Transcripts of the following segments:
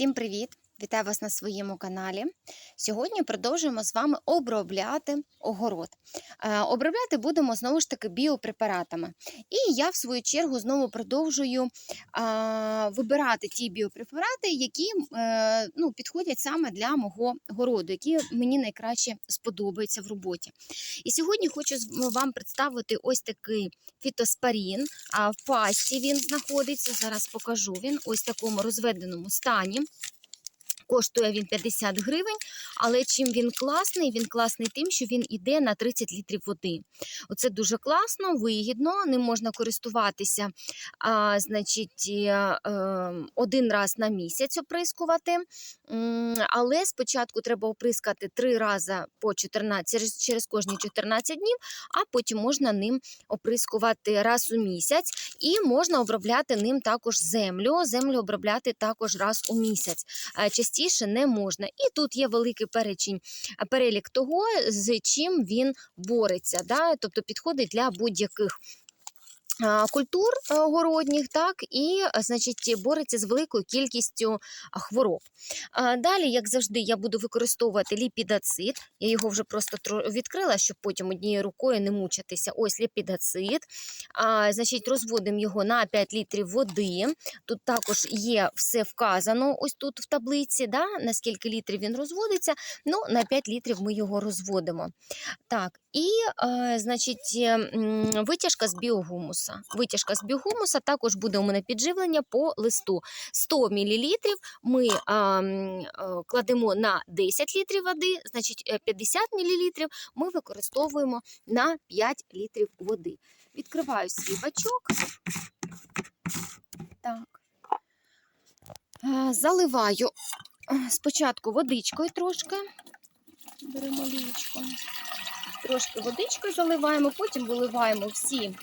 Всім привіт! Вітаю вас на своєму каналі. Сьогодні продовжуємо з вами обробляти огород. Е, Обробляти будемо знову ж таки біопрепаратами. І я, в свою чергу, знову продовжую вибирати ті біопрепарати, які е, ну, підходять саме для мого городу, які мені найкраще сподобаються в роботі. І сьогодні хочу вам представити ось такий фітоспарін. В пасті він знаходиться. Зараз покажу він ось в такому розведеному стані. Коштує він 50 гривень, але чим він класний? Він класний тим, що він іде на 30 літрів води. Оце дуже класно, вигідно, ним можна користуватися а, значить, е, е, один раз на місяць оприскувати. Але спочатку треба оприскати три рази по 14, через, через кожні 14 днів, а потім можна ним оприскувати раз у місяць. І можна обробляти ним також землю. Землю обробляти також раз у місяць. Е, Частіше не можна. І тут є великий перечень, перелік того, з чим він бореться. Да? Тобто підходить для будь-яких. Культур городніх, так, і значить, бореться з великою кількістю хвороб. Далі, як завжди, я буду використовувати ліпідацит. Я його вже просто відкрила, щоб потім однією рукою не мучитися. Ось ліпідацит. А, значить, розводимо його на 5 літрів води. Тут також є все вказано, ось тут в таблиці, да, наскільки літрів він розводиться. Ну, на 5 літрів ми його розводимо. Так, і е, значить, витяжка з біогумуса. Витяжка з біогумуса також буде у мене підживлення по листу. 100 мл ми кладемо на 10 літрів води, значить е, 50 мл ми використовуємо на 5 літрів води. Відкриваю свій бачок. Так. Е, Заливаю спочатку водичкою трошки. Беремо лієчко. Трошки водичкою заливаємо, потім виливаємо всі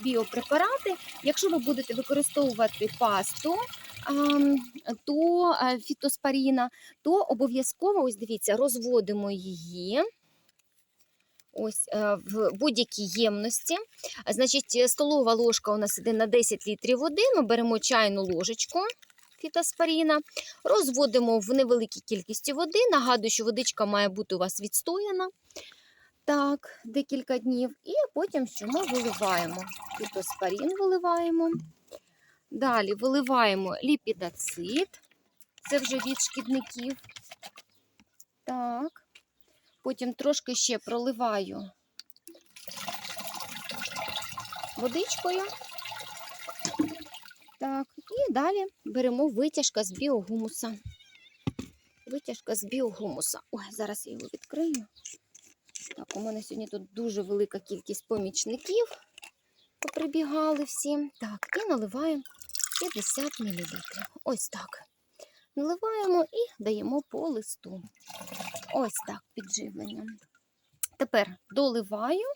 біопрепарати. Якщо ви будете використовувати пасту, то е, фітоспаріна, то обов'язково, ось дивіться, розводимо її. Ось е, в будь-якій ємності. Значить, столова ложка у нас іде на 10 літрів води. Ми беремо чайну ложечку фітоспаріна, розводимо в невеликій кількості води. Нагадую, що водичка має бути у вас відстояна. Так, декілька днів. І потім що ми виливаємо. Фітоспарін виливаємо. Далі виливаємо ліпідацит. Це вже від шкідників. Так. Потім трошки ще проливаю водичкою. Так, і далі беремо витяжка з біогумуса. Витяжка з біогумуса. Ой, зараз я його відкрию. Так, у мене сьогодні тут дуже велика кількість помічників. Поприбігали всі. Так, і наливаємо 50 мл. Ось так. Наливаємо і даємо по листу. Ось так, підживлення. Тепер доливаю.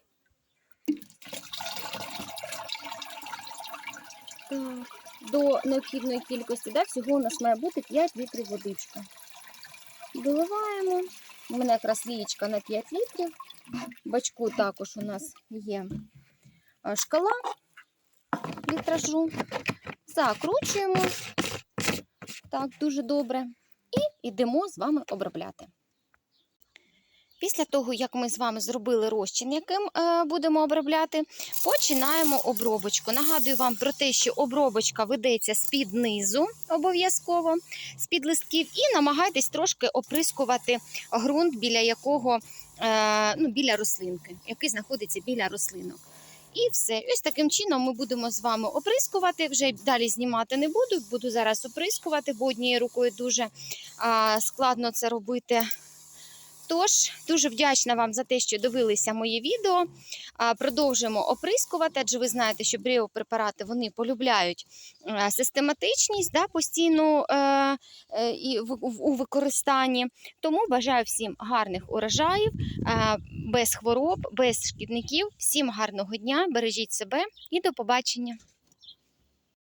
Так, до необхідної кількості, да, всього у нас має бути 5 літрів водички. Доливаємо. У мене якраз лієчка на 5 літрів. Бачку також у нас є шкала літражу. Закручуємо так, дуже добре. І йдемо з вами обробляти. Після того, як ми з вами зробили розчин, яким е, будемо обробляти, починаємо обробочку. Нагадую вам про те, що обробочка ведеться з-під низу обов'язково, з-під листків, і намагайтесь трошки оприскувати ґрунт, біля якого е, ну, біля рослинки, який знаходиться біля рослинок. І все. Ось таким чином ми будемо з вами оприскувати. Вже далі знімати не буду. Буду зараз оприскувати, бо однією рукою дуже складно це робити. Тож, дуже вдячна вам за те, що дивилися моє відео. Продовжуємо оприскувати, адже ви знаєте, що біопрепарати вони полюбляють е, систематичність, да, постійну е, е, у використанні. Тому бажаю всім гарних урожаїв, е, без хвороб, без шкідників. Всім гарного дня, бережіть себе і до побачення!